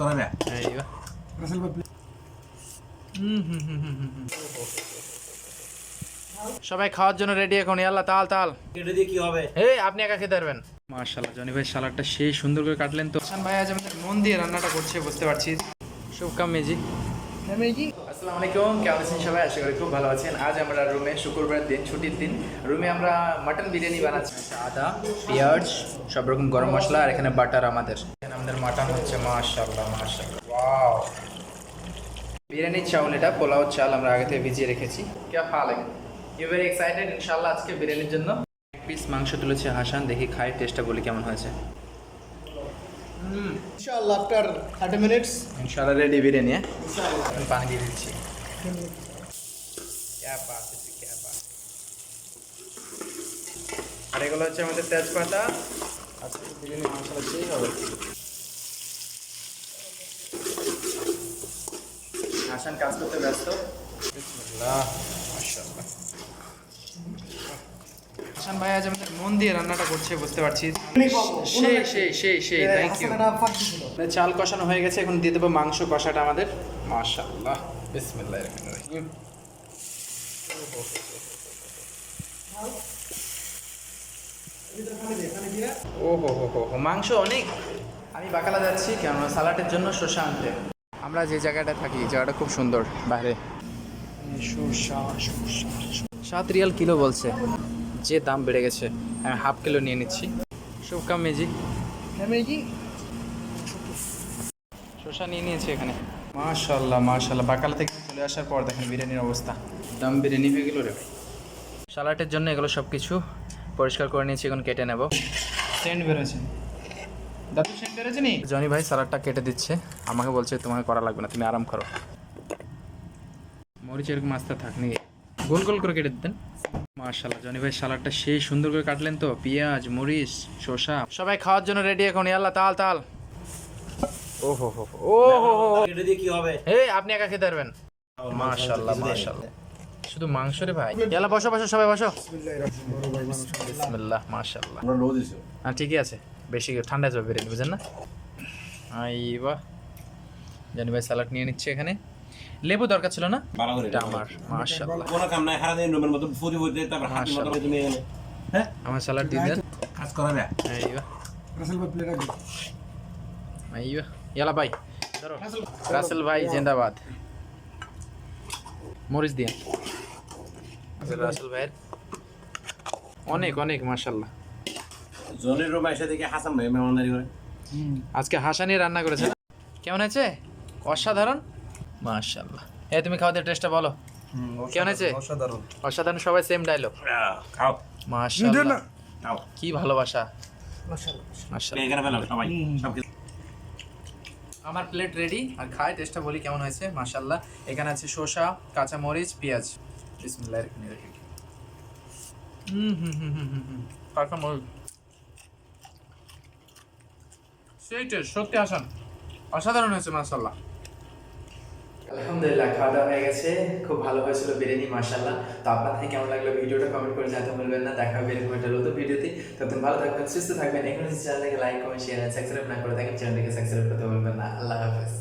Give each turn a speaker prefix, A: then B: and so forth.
A: করা
B: যায় সবাই খাওয়ার জন্য রেডি এখন। আল্লাহ তাল তাল।
A: কেটে কি হবে?
B: এই আপনি একা খেতে পারবেন। মাশাআল্লাহ জনি ভাই সালাডটা সেই সুন্দর করে কাটলেন তো। ভাই আজ আমাদের মন দিয়ে রান্নাটা করছে বুঝতে পারছি শুভকাম মেজি আসসালামু আলাইকুম কেমন আছেন সবাই? আশা করি খুব ভালো আছেন। আজ আমরা রুমে শুক্রবারের দিন ছুটির দিন। রুমে আমরা মাটন বিরিয়ানি বানাচ্ছি। আদা পেঁয়াজ সব রকম গরম মশলা আর এখানে বাটার আমাদের। এখানে আমাদের মাটন হচ্ছে মাশাআল্লাহ মাশাআল্লাহ। ওয়াও বিরিয়ানির চাউল এটা পোলাও চাল আমরা আগে থেকে ভিজিয়ে রেখেছি। কে ভালো লাগে? ইউ ভেরি এক্সাইটেড ইনশাআল্লাহ আজকে বিরিয়ানির জন্য। এক পিস মাংস তুলেছে হাসান দেখি খাই টেস্টটা বলি কেমন হয়েছে।
C: Inshallah, after 30 minutes.
B: ইনশাআল্লাহ রেডি বিরিয়ানি হ্যাঁ? আমি পানি দিয়ে দিচ্ছি। আর এগুলো হচ্ছে আমাদের তেজপাতা। আজকে বিরিয়ানি মশলা সেই হবে। হাসান কাজ করতে ব্যস্ত বিসমিল্লাহ মাশাআল্লাহ হাসান ভাই আজ আমাদের মন দিয়ে রান্নাটা করছে বুঝতে পারছি সেই সেই সেই সেই থ্যাংক ইউ মানে চাল কষানো হয়ে গেছে এখন দিয়ে দেবো মাংস কষাটা আমাদের। মাশাআল্লাহ। বিসমিল্লাহ ও হো হো হো হো, মাংস অনেক। আমি বাকালা যাচ্ছি কেননা সালাটের জন্য শসা আনতে। আমরা যে জায়গাটা থাকি জায়গাটা খুব সুন্দর বাইরে। সাত রিয়াল কিলো বলছে। যে দাম বেড়ে গেছে আমি হাফ কিলো নিয়ে নিচ্ছি। শুভকাম মেজি। শসা নিয়ে নিয়েছি এখানে। মাশাল্লাহ মাশাল্লাহ বাকালা থেকে চলে আসার পর দেখেন বিরিয়ানির অবস্থা। দাম বিরিয়ানি হয়ে গেল রে। ভাই সালাটের জন্য এগুলো সব কিছু পরিষ্কার করে নিয়েছি এখন কেটে নেব। সেন্ট বেরোছে। দাদু সেন্ট বেরোছে নি? জনি ভাই সালাডটা কেটে দিচ্ছে। আমাকে বলছে তোমাকে করা লাগবে না তুমি আরাম করো। মরিচ এরকম আস্তে থাকনি গোল গোল করে কেটে দিতেন। মাশাল্লাহ জনি ভাই সালাডটা সেই সুন্দর করে কাটলেন তো? পেঁয়াজ মরিচ শসা। সবাই খাওয়ার জন্য রেডি এখন। আল্লাহ তাল তাল। ও হো হো ও হো হো
A: কেটে দিয়ে কি হবে?
B: এই আপনি একা খেতে পারবেন। মাশাল্লাহ মাশাল্লাহ শুধু মাংস রে ভাই। ইয়ালা বসো বসো সবাই বসো। বিসমিল্লাহ মাশাল্লাহ
A: আমরা লো দিছো।
B: হ্যাঁ ঠিকই আছে। বেশি ঠান্ডা যাবে বিরিয়ানি বুঝেন না? আই বাহ জানি ভাই স্যালাড নিয়ে নিচ্ছে এখানে। লেবু দরকার ছিল না? এটা আমার মাশাল্লাহ
A: কোনো কাম নাই হারা দিন রুমের মতো ফুরি ফুরি তারপর হাতে মতো তুমি হ্যাঁ?
B: আমার স্যালাড দিয়ে দেন।
A: কাজ করাবে
B: এই বাহ এই বাহ ইয়ালা ভাই ধরো। রাসেল ভাই। জিন্দাবাদ। মরিচ দিয়ে। রাসেল ভাইয়ের। অনেক অনেক মাশাল্লাহ
A: জনের রুমে এসে দেখে হাসান ভাই মেহমানদারি করে।
B: আজকে হাসানি রান্না করেছে কেমন হয়েছে? অসাধারণ? মাশাল্লাহ এ তুমি খাওয়া টেস্টটা বলো। কেমন
C: অসাধারণ
B: অসাধারণ। সবাই সেম ডায়লগ
A: খাও।
B: মাশাল্লাহ কি ভালোবাসা। আমার প্লেট রেডি আর খাই টেস্টটা বলি কেমন হয়েছে মাশাল্লাহ এখানে আছে শসা কাঁচা মরিচ পেঁয়াজ। বিসমিল্লাহ হুম হুম হুম হুম হুম হুম। সেই টেস্ট সত্যি আসান অসাধারণ হয়েছে মাশাল্লাহ আলহামদুলিল্লাহ খাওয়া দাওয়া হয়ে গেছে। খুব ভালো হয়েছিল বিরিয়ানি মাশাল্লাহ তো আপনাদের কেমন লাগল ভিডিওটা কমেন্ট করে জানতে ভুলবেন না। দেখা হবে এরকম একটা নতুন ভিডিওতে। ততক্ষণ ভালো থাকবেন, সুস্থ থাকবেন। এখন চ্যানেলটাকে লাইক কমেন্ট শেয়ার সাবস্ক্রাইব না করে থাকেন, চ্যানেলটাকে সাবস্ক্রাইব করতে বলবেন না। আল্লাহ হাফেজ।